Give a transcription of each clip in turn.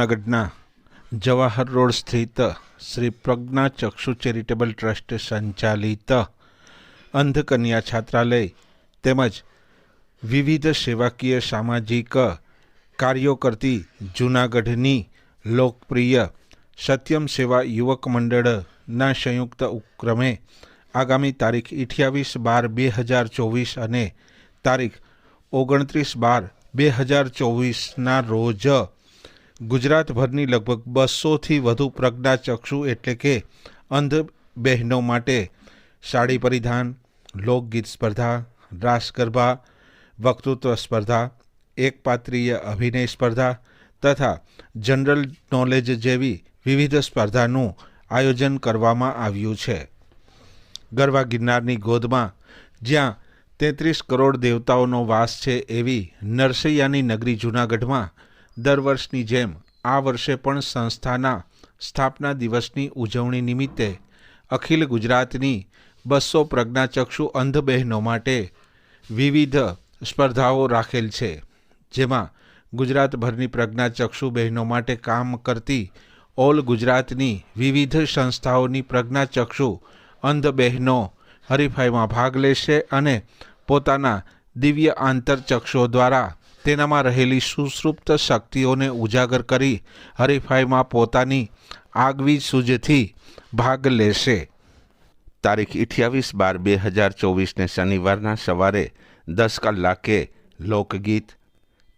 જૂનાગઢના જવાહર રોડ સ્થિત Shri Pragna Chakshu charitable trust સંચાલિત અંધકન્યા છાત્રાલય તેમજ વિવિધ સેવાકીય સામાજિક કાર્યો કરતી જૂનાગઢની લોકપ્રિય સત્યમ સેવા યુવક મંડળના સંયુક્ત ઉપક્રમે આગામી તારીખ અઠ્યાવીસ બાર બે હજાર ચોવીસ અને તારીખ ઓગણત્રીસ બાર બે હજાર ચોવીસના રોજ ગુજરાતભરની લગભગ બસોથી વધુ પ્રજ્ઞાચક્ષુ એટલે કે અંધ બહેનો માટે સાડી પરિધાન, લોકગીત સ્પર્ધા, રાસ ગરબા, વક્તૃત્વ સ્પર્ધા, એકપાત્રીય અભિનય સ્પર્ધા તથા જનરલ નોલેજ જેવી વિવિધ સ્પર્ધાનું આયોજન કરવામાં આવ્યું છે. ગરવા ગિરનારની ગોદમાં જ્યાં તેત્રીસ કરોડ દેવતાઓનો વાસ છે એવી નરસૈયાની નગરી જૂનાગઢમાં દર વર્ષની જેમ આ વર્ષે પણ સંસ્થાના સ્થાપના દિવસની ઉજવણી નિમિત્તે અખિલ ગુજરાતની બસો પ્રજ્ઞાચક્ષુ અંધ બહેનો માટે વિવિધ સ્પર્ધાઓ રાખેલ છે, જેમાં ગુજરાતભરની પ્રજ્ઞાચક્ષુ બહેનો માટે કામ કરતી ઓલ ગુજરાતની વિવિધ સંસ્થાઓની પ્રજ્ઞાચક્ષુ અંધ બહેનો હરીફાઈમાં ભાગ લેશે અને પોતાના દિવ્ય આંતરચક્ષુઓ દ્વારા તેનામાં રહેલી સુષુપ્ત શક્તિઓને ઉજાગર કરી હરીફાઈમાં પોતાની આગવી સૂઝથી ભાગ લેશે. તારીખ અઠ્યાવીસ બાર બે હજાર ચોવીસને શનિવારના સવારે દસ કલાકે લોકગીત.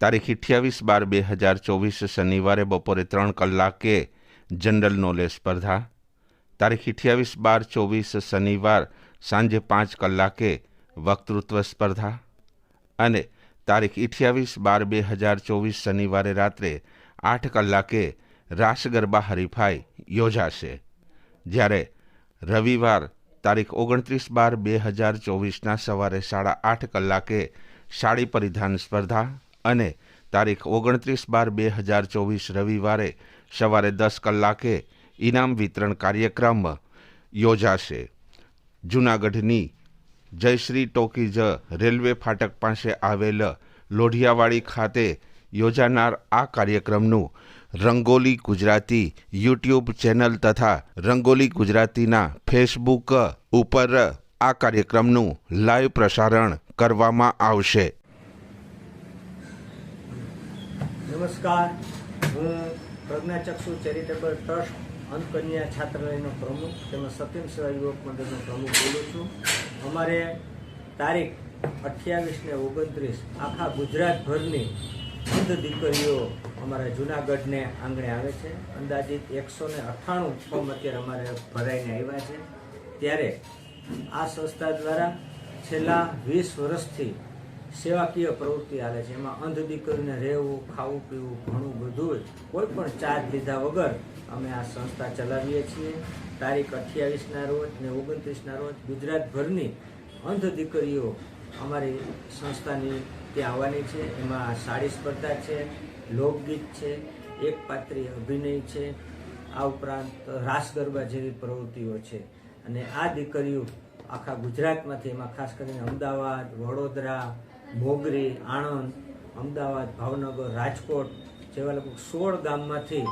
તારીખ અઠ્યાવીસ બાર બે હજાર ચોવીસ શનિવારે બપોરે ત્રણ કલાકે જનરલ નોલેજ સ્પર્ધા. તારીખ અઠ્યાવીસ બાર ચોવીસ શનિવાર સાંજે પાંચ કલાકે વક્તૃત્વ સ્પર્ધા. અને તારીખ અઠ્યાવીસ બાર બે હજાર ચોવીસ શનિવારે રાત્રે આઠ કલાકે રાસ ગરબા હરીફાઈ યોજાશે. જ્યારે રવિવાર તારીખ ઓગણત્રીસ બાર બે હજાર ચોવીસના સવારે સાડા આઠ કલાકે સાડી પરિધાન સ્પર્ધા અને તારીખ ઓગણત્રીસ બાર બે હજાર ચોવીસ રવિવારે સવારે દસ કલાકે ઇનામ વિતરણ કાર્યક્રમ યોજાશે. જૂનાગઢની જયશ્રી ટોકીઝ રેલવે ફાટક પાસે આવેલ લોઢિયાવાડી ખાતે યોજાનાર આ કાર્યક્રમનું રંગોલી ગુજરાતી યુટ્યુબ ચેનલ તથા રંગોલી ગુજરાતીના ફેસબુક ઉપર આ કાર્યક્રમનું લાઈવ પ્રસારણ કરવામાં આવશે. નમસ્કાર. હું પ્રજ્ઞાચક્ષુ ચેરિટેબલ ટ્રસ્ટ અંતકન્યા છાત્રાલયનો પ્રમુખ તેમજ સત્યમ સેવા યુવક મંડળનો પ્રમુખ બોલું છું. અમારે તારીખ અઠ્યાવીસ ને ઓગણત્રીસ આખા ગુજરાતભરની બુદ્ધ દીકરીઓ અમારા જુનાગઢને આંગણે આવે છે. અંદાજિત એકસો ને અઠ્ઠાણું ફોર્મ અત્યારે અમારે ભરાઈને આવ્યા છે. ત્યારે આ સંસ્થા દ્વારા છેલ્લા વીસ વર્ષથી સેવાકીય પ્રવૃત્તિ હાલે છે. એમાં અંધ દીકરીને રહેવું, ખાવું, પીવું ઘણું બધું કોઈ પણ ચાર્જ લીધા વગર અમે આ સંસ્થા ચલાવીએ છીએ. તારીખ અઠ્યાવીસના રોજ ને ઓગણત્રીસના રોજ ગુજરાતભરની અંધ દીકરીઓ અમારી સંસ્થાની ત્યાં આવવાની છે. એમાં સાડી સ્પર્ધા છે, લોકગીત છે, એક પાત્રી અભિનય છે. આ ઉપરાંત રાસ ગરબા જેવી પ્રવૃત્તિઓ છે. અને આ દીકરીઓ આખા ગુજરાતમાંથી, એમાં ખાસ કરીને અમદાવાદ, વડોદરા મોગરી, આણંદ, અમદાવાદ, ભાવનગર, રાજકોટ જેવા લગભગ સોળ ગામમાંથી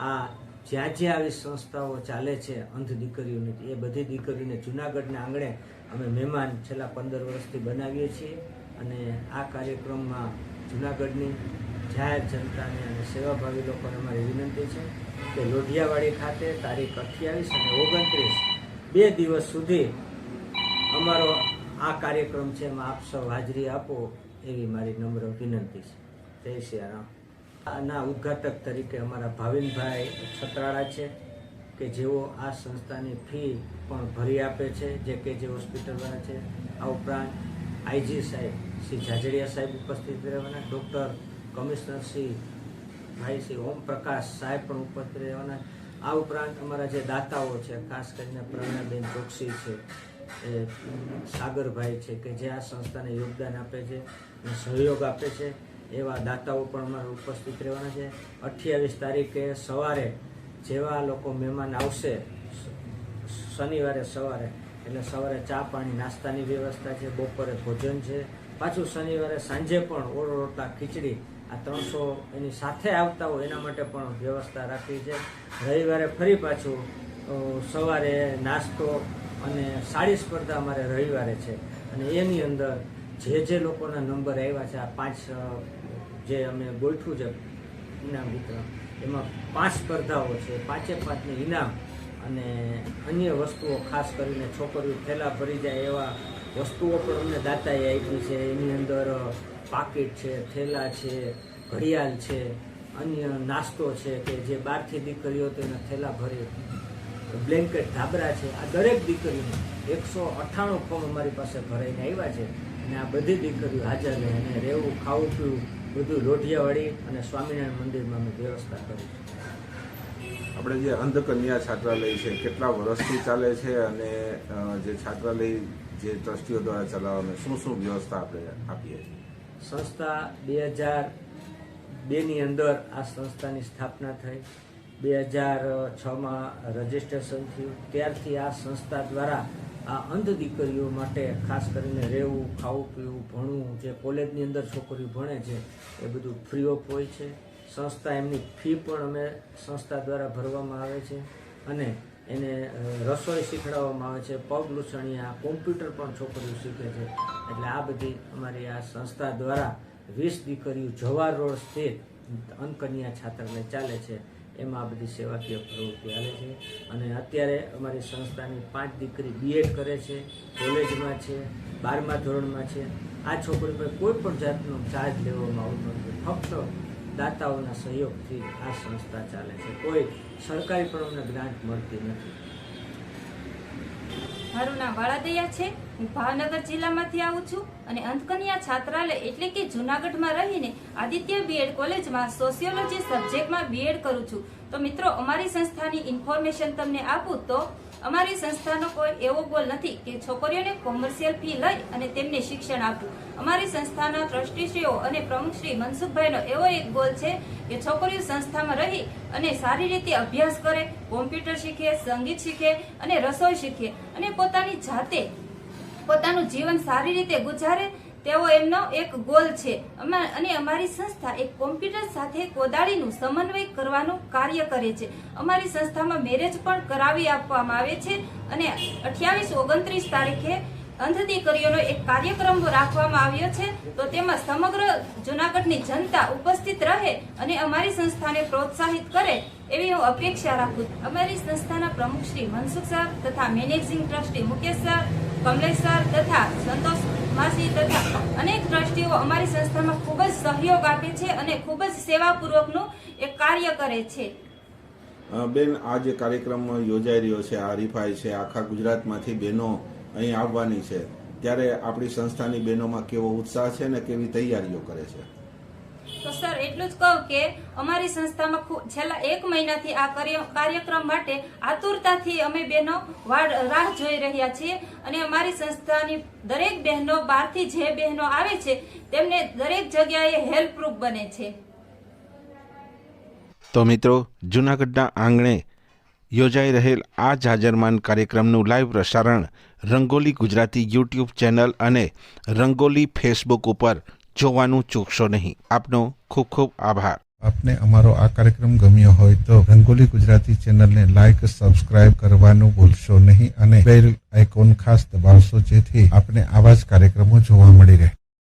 આ જ્યાં જ્યાં આવી સંસ્થાઓ ચાલે છે, અંધ દીકરીઓની, એ બધી દીકરીઓને જુનાગઢના આંગણે અમે મહેમાન છેલ્લા પંદર વર્ષથી બનાવીએ છીએ અને આ કાર્યક્રમમાં જુનાગઢની જાહેર જનતાને અને સેવાભાવી લોકોને અમારી વિનંતી છે કે લોઢિયાવાડી ખાતે તારીખ અઠ્યાવીસ અને ઓગણત્રીસ બે દિવસ સુધી અમારો આ કાર્યક્રમ છે એમાં આપ સૌ હાજરી આપો એવી મારી નમ્ર વિનંતી છે. જય સિયારામ આના ઉદ્ઘાટક તરીકે અમારા ભાવિનભાઈ છત્રાળા છે કે જેઓ આ સંસ્થાની ફી પણ ભરી આપે છે, જે કે જે હોસ્પિટલવાળા છે. આ ઉપરાંત આઈજી સાહેબ, શ્રી જાજડિયા સાહેબ ઉપસ્થિત રહેવાના, ડૉક્ટર કમિશનર શ્રી ભાઈ શ્રી ઓમ પ્રકાશ સાહેબ પણ ઉપસ્થિત રહેવાના. આ ઉપરાંત અમારા જે દાતાઓ છે, ખાસ કરીને પ્રવીણાબેન ચોકસી છે સાગરભાઈ છે કે જે આ સંસ્થાને યોગદાન આપે છે સહયોગ આપે છે, એવા દાતાઓ પણ અમારે ઉપસ્થિત રહેવાના છે. અઠ્યાવીસ તારીખે સવારે જેવા લોકો મહેમાન આવશે, શનિવારે સવારે, એટલે સવારે ચા પાણી, નાસ્તાની વ્યવસ્થા છે, બપોરે ભોજન છે. પાછું શનિવારે સાંજે પણ ઓળો રોટલા ખીચડી, આ ત્રણસો એની સાથે આવતા હોય એના માટે પણ વ્યવસ્થા રાખી છે. રવિવારે ફરી પાછું સવારે નાસ્તો અને સાડી સ્પર્ધા અમારે રવિવારે છે. અને એની અંદર જે જે લોકોના નંબર આવ્યા છે, આ પાંચ જે અમે ગોઠવું છે, ઇનામ વિતરણ, એમાં પાંચ સ્પર્ધાઓ છે. પાંચે પાંચની ઇનામ અને અન્ય વસ્તુઓ ખાસ કરીને છોકરીઓ થેલા ભરી જાય એવા વસ્તુઓ પણ અમને દાતાએ આપી છે. એની અંદર પાકીટ છે, થેલા છે, ઘડિયાળ છે, અન્ય નાસ્તો છે કે જે બહારથી દીકરીઓ તેના થેલા ભરી. બ્લેન્કેટ ધાબરા છે. આ દરેક દીકરીને એકસો અઠ્ઠાણું ફોર્મ અમારી પાસે ભરાઈને આવ્યા છે. અને આ બધી દીકરીઓ હાજર રહે અને રહેવું ખાવું પીવું બધું લોઢિયાવાડી અને સ્વામિનારાયણ મંદિરમાં અમે વ્યવસ્થા કરી આપણે જે અંધકન્યા છાત્રાલય છે કેટલા વર્ષથી ચાલે છે અને જે છાત્રાલય જે ટ્રસ્ટીઓ દ્વારા ચલાવવાનું શું શું વ્યવસ્થા આપણે આપીએ છીએ? સંસ્થા બે હજાર બેની અંદર આ સંસ્થાની સ્થાપના થઈ. બે હજાર છમાં રજિસ્ટ્રેશન થયું. ત્યારથી આ સંસ્થા દ્વારા આ અંધ દીકરીઓ માટે ખાસ કરીને રહેવું, ખાવું, પીવું, ભણવું, જે કોલેજની અંદર છોકરીઓ ભણે છે, એ બધું ફ્રી ઓફ હોય છે. સંસ્થા એમની ફી પણ અમે સંસ્થા દ્વારા ભરવામાં આવે છે અને એને રસોઈ શીખડાવવામાં આવે છે. પગ લૂછણિયા, કોમ્પ્યુટર પણ છોકરીઓ શીખે છે. એટલે આ બધી અમારી આ સંસ્થા દ્વારા વીસ દીકરીઓ જવાહર રોડ સ્થિત અનકન્યા છાત્રાલય ચાલે છે. એમાં આ બધી સેવાકીય પ્રવૃત્તિ ચાલે છે. અને અત્યારે અમારી સંસ્થાની પાંચ દીકરી બીએડ કરે છે, કોલેજમાં છે, બારમા ધોરણમાં છે. આ છોકરી પર કોઈ પણ જાતનો ચાર્જ લેવામાં આવતો નથી. ફક્ત દાતાઓના સહયોગથી આ સંસ્થા ચાલે છે. કોઈ સરકારી પણ અમને ગ્રાન્ટ મળતી નથી. મારું નામ વાળાદૈયા છે. હું ભાવનગર જિલ્લામાંથી આવું છું અને અંતકન્યા છાત્રાલય એટલે કે જુનાગઢમાં રહીને આદિત્ય બીએડ કોલેજમાં સોશિયોલોજી સબ્જેક્ટમાં બીએડ કરું છું. તો મિત્રો, અમારી સંસ્થાની ઇન્ફોર્મેશન તમને આપું તો અમારી સંસ્થાનો કોઈ એવો ગોલ નથી કે છોકરીઓને કોમર્શિયલ ફી લઈ અને તેમને શિક્ષણ આપવું. અમારી સંસ્થાના ટ્રસ્ટીશ્રીઓ અને પ્રમુખશ્રી મનસુખભાઈનો એવો એક ગોલ છે કે છોકરીઓ સંસ્થામાં રહી અને સારી રીતે અભ્યાસ કરે, કોમ્પ્યુટર શીખે, સંગીત શીખે અને રસોઈ શીખે અને પોતાની જાતે પોતાનું જીવન સારી રીતે ગુજારે, તેવો એમનો એક ગોલ છે. અને અમારી સંસ્થા એક કોમ્પ્યુટર સાથે કોદાળીનું સમન્વય કરવાનું કાર્ય કરે છે. અમારી સંસ્થામાં મેરેજ પણ કરાવી આપવામાં આવે છે અને અઠ્યાવીસ ઓગણત્રીસ તારીખે અંધ દીકરીઓનો એક કાર્યક્રમ રાખવામાં આવ્યો છે. તો તેમાં સમગ્ર જુનાગઢની જનતા ઉપસ્થિત રહે અને અમારી સંસ્થાને પ્રોત્સાહિત કરે એવી હું અપેક્ષા રાખું અમારી સંસ્થાના પ્રમુખ શ્રી મનસુખ સર તથા managing trustee Mukesh sir, Kamlesh sir તથા સંતોષ માસી તથા અનેક ટ્રસ્ટીઓ અમારી સંસ્થામાં ખૂબ જ સહયોગ આપે છે અને ખૂબ જ સેવાપૂર્વકનું એક કાર્ય કરે છે. બેન, આ જે કાર્યક્રમ યોજાઈ રહ્યો છે, આ હરીફાઈ છે, આખા ગુજરાતમાંથી બહેનો અહીં આવવાની છે. ત્યારે આપણી સંસ્થાની બહેનોમાં કેવો ઉત્સાહ છે ને કેવી તૈયારીઓ કરે છે? તો સર એટલું જ કહું કે અમારી સંસ્થામાં છેલ્લા એક મહિનાથી આ કાર્ય- કાર્યક્રમ માટે આતુરતાથી અમે બહેનો વાડ રાહ જોઈ રહ્યા છીએ અને અમારી સંસ્થાની દરેક બહેનો બહારથી જે બહેનો આવે છે તેમને દરેક જગ્યાએ હેલ્પરૂપ બને છે. તો મિત્રો જૂનાગઢના આંગણે યોજાઈ રહેલ આ જાજરમાન કાર્યક્રમનું લાઈવ પ્રસારણ રંગોલી ગુજરાતી યુટ્યુબ ચેનલ અને રંગોલી ફેસબુક ઉપર જોવાનું ચૂકશો નહીં. આપનો ખૂબ ખૂબ આભાર. આપને અમારો આ કાર્યક્રમ ગમ્યો હોય તો રંગોલી ગુજરાતી ચેનલને લાઈક, સબસ્ક્રાઇબ કરવાનું ભૂલશો નહીં અને બેલ આઇકોન ખાસ દબાવશો જેથી આપને આવા જ કાર્યક્રમો જોવા મળી રહે.